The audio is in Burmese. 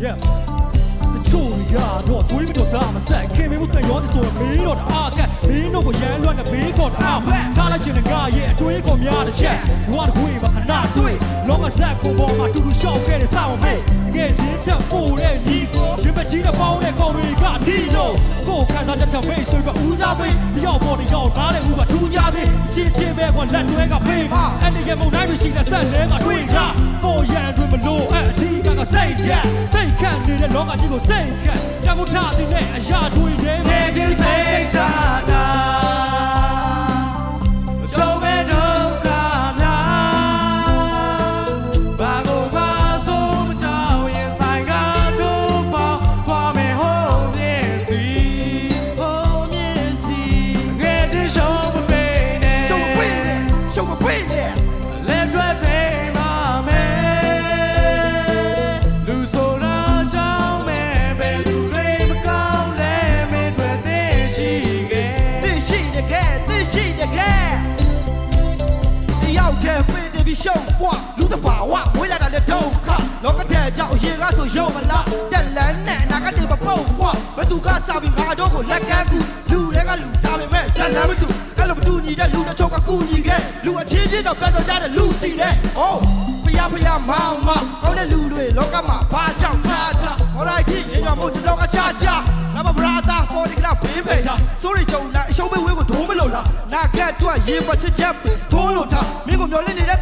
耶，那处理呀，多多一点多打嘛，塞给每步带院子，所以米诺的阿盖，米诺哥耶乱的米诺阿盖，他拉进来个耶，多一个米阿的杰，我那鬼把个拿对，那么塞空宝马，就是小个的骚妹，你真他妈富的尼多，你们几个包的包的尼多，狗看那叫叫飞水怪乌鸦飞，尿玻璃尿马的乌龟土鸭子，真真没关，那几个黑马，N M O I 这些人真他妈贵呀，我眼珠。 လောကကြီးကိုစိတ်ခန့်တကုထသည်နဲ့အရာတွေရဲနေခြင်းစိတ် ပင်တပြီးရှုံးပွားလူတစ်ပါဝဝေးလာတဲ့ဒုက္ခလောကတဲ့ကြောင့်ရင်ကားဆိုရုံမလားတက်လန်းနဲ့နာကတည်းမပုတ်ပွားဘသူကစားပြီးငါတို့ကိုလက်ကမ်းကူလူတွေကလူတာပေမဲ့ဇလန်းမတူအဲ့လိုမတူညီတဲ့လူတစ်ချို့ကကူညီခဲ့လူအချင်းချင်းတော့ပြန်တော့ကြတဲ့လူစီလေအိုးဖျားဖျားမောင်မောင်ဟောတဲ့လူတွေလောကမှာဘာကြောင့်ထားထားဟောလိုက်ကြီးရင်တော်မို့ကျွန်တော်ကချာချာနမဘရာတာပေါ်ဒီကလာဘေးပဲချာ sorry ကြုံလာအရှုံးမဲ့ဝဲကိုဒိုးမလို့လားနာကတ်တွက်ရေပချစ်ချက်ထိုးလို့ထားမင်းကိုမျောလင်းနေတဲ့